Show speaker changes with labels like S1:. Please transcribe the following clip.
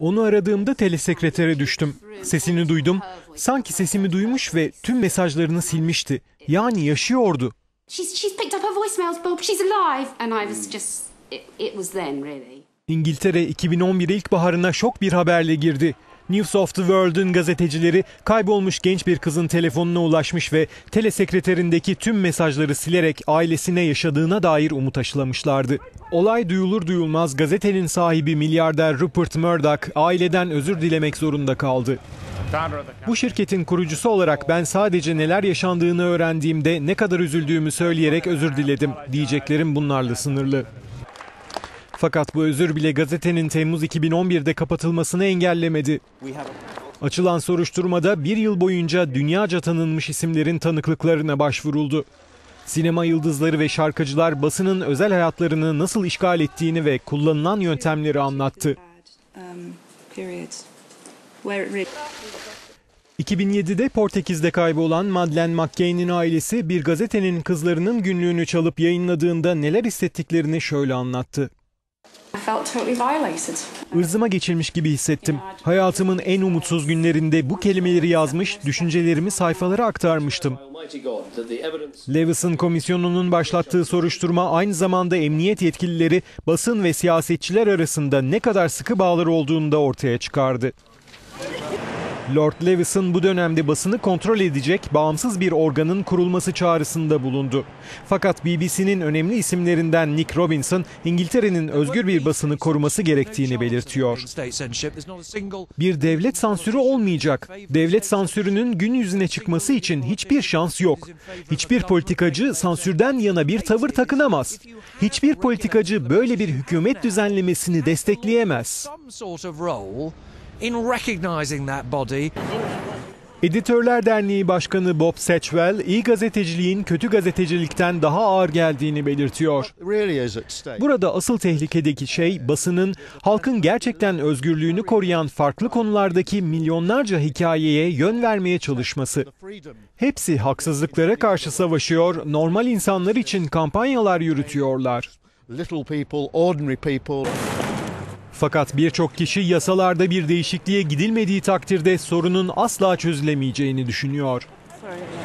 S1: Onu aradığımda telesekretere düştüm. Sesini duydum. Sanki sesimi duymuş ve tüm mesajlarını silmişti. Yani yaşıyordu. İngiltere 2011 ilkbaharına şok bir haberle girdi. News of the World'un gazetecileri kaybolmuş genç bir kızın telefonuna ulaşmış ve telesekreterindeki tüm mesajları silerek ailesine yaşadığına dair umut aşılamışlardı. Olay duyulur duyulmaz gazetenin sahibi milyarder Rupert Murdoch aileden özür dilemek zorunda kaldı. Bu şirketin kurucusu olarak ben sadece neler yaşandığını öğrendiğimde ne kadar üzüldüğümü söyleyerek özür diledim. Diyeceklerim bunlarla sınırlı. Fakat bu özür bile gazetenin Temmuz 2011'de kapatılmasını engellemedi. Açılan soruşturmada bir yıl boyunca dünyaca tanınmış isimlerin tanıklıklarına başvuruldu. Sinema yıldızları ve şarkıcılar basının özel hayatlarını nasıl işgal ettiğini ve kullanılan yöntemleri anlattı.
S2: um, periods where it really
S1: 2007'de Portekiz'de kaybolan Madeleine McCain'in ailesi bir gazetenin kızlarının günlüğünü çalıp yayınladığında neler hissettiklerini şöyle anlattı. Irzıma geçilmiş gibi hissettim. Hayatımın en umutsuz günlerinde bu kelimeleri yazmış, düşüncelerimi sayfalara aktarmıştım. Levison komisyonunun başlattığı soruşturma aynı zamanda emniyet yetkilileri, basın ve siyasetçiler arasında ne kadar sıkı bağlar olduğunu da ortaya çıkardı. Lord Levison bu dönemde basını kontrol edecek bağımsız bir organın kurulması çağrısında bulundu. Fakat BBC'nin önemli isimlerinden Nick Robinson, İngiltere'nin özgür bir basını koruması gerektiğini belirtiyor. Bir devlet sansürü olmayacak. Devlet sansürünün gün yüzüne çıkması için hiçbir şans yok. Hiçbir politikacı sansürden yana bir tavır takınamaz. Hiçbir politikacı böyle bir hükümet düzenlemesini destekleyemez.
S3: İn recognizing that body.
S1: Editörler Derneği Başkanı Bob Satchwell, iyi gazeteciliğin kötü gazetecilikten daha ağır geldiğini belirtiyor.
S4: really is at stake.
S1: Burada asıl tehlikedeki şey basının halkın gerçekten özgürlüğünü koruyan farklı konulardaki milyonlarca hikayeye yön vermeye çalışması. Hepsi haksızlıklara karşı savaşıyor, normal insanlar için kampanyalar yürütüyorlar. Fakat birçok kişi yasalarda bir değişikliğe gidilmediği takdirde sorunun asla çözülemeyeceğini düşünüyor.
S2: Sorry.